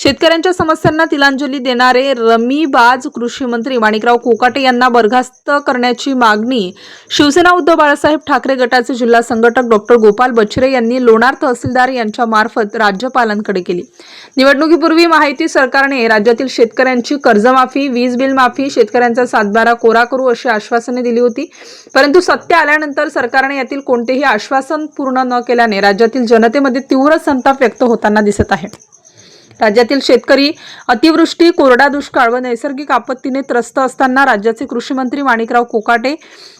शेतकऱ्यांच्या समस्यांना तिलांजली देणारे रमीबाज कृषी मंत्री माणिकराव कोकाटे यांना बरखास्त करण्याची मागणी शिवसेना उद्धव बाळासाहेब ठाकरे गटाचे जिल्हा संघटक डॉक्टर गोपाल बछरे यांनी लोणार तहसीलदार यांच्या मार्फत राज्यपालांकडे केली. निवडणुकीपूर्वी माहिती सरकारने राज्यातील शेतकऱ्यांची कर्जमाफी वीज बिल माफी शेतकऱ्यांचा सातबारा कोरा करू अशी आश्वासने दिली होती. परंतु सत्य आल्यानंतर सरकारने यातील कोणतेही आश्वासन पूर्ण न केल्याने राज्यातील जनतेमध्ये तीव्र संताप व्यक्त होताना दिसत आहे. राज्यातील शेतकरी अतिवृष्टी कोरडा दुष्काळ व नैसर्गिक आपत्तीने त्रस्त असताना राज्याचे कृषी मंत्री माणिकराव कोकाटे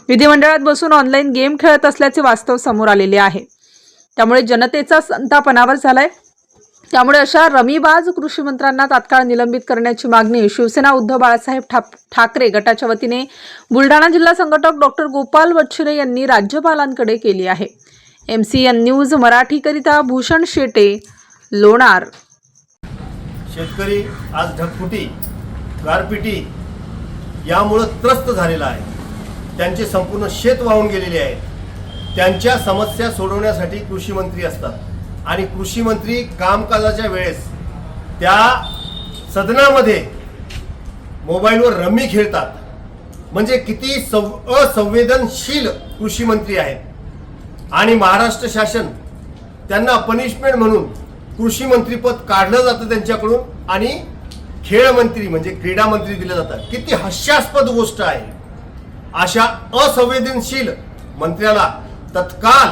विधिमंडळात बसून ऑनलाईन गेम खेळत असल्याचे वास्तव समोर आलेले आहे. त्यामुळे जनतेचा संतापनावर झालाय. त्यामुळे अशा रमीबाज कृषीमंत्र्यांना तात्काळ निलंबित करण्याची मागणी शिवसेना उद्धव बाळासाहेब ठाकरे गटाच्या वतीने बुलढाणा जिल्हा संघटक डॉक्टर गोपाल वच्छिरे यांनी राज्यपालांकडे केली आहे. एम सी एन न्यूज मराठीकरिता भूषण शेटे लोणार शेतकरी आज ढगफुटी गारपिटी यामुळं त्रस्त झालेला आहे. त्यांचे संपूर्ण शेत वाहून गेलेले आहे त्यांच्या समस्या सोडवण्यासाठी कृषी मंत्री असतात. आणि कृषी मंत्री कामकाजाच्या वेळेस त्या सदनामध्ये मोबाईलवर रमी खेळतात. म्हणजे किती सव असंवेदनशील कृषी मंत्री आहेत. आणि महाराष्ट्र शासन त्यांना पनिशमेंट म्हणून कृषी मंत्रीपद काढलं जातं त्यांच्याकडून आणि खेळ मंत्री म्हणजे क्रीडा मंत्री दिलं जातात. किती हास्यास्पद गोष्ट आहे. अशा असंवेदनशील मंत्र्याला तत्काळ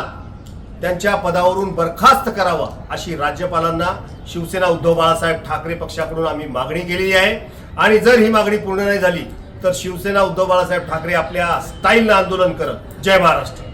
त्यांच्या पदावरून बरखास्त करावा अशी राज्यपालांना शिवसेना उद्धव बाळासाहेब ठाकरे पक्षाकडून आम्ही मागणी केलेली आहे. आणि जर ही मागणी पूर्ण नाही झाली तर शिवसेना उद्धव बाळासाहेब ठाकरे आपल्या स्टाईलनं आंदोलन करत. जय महाराष्ट्र.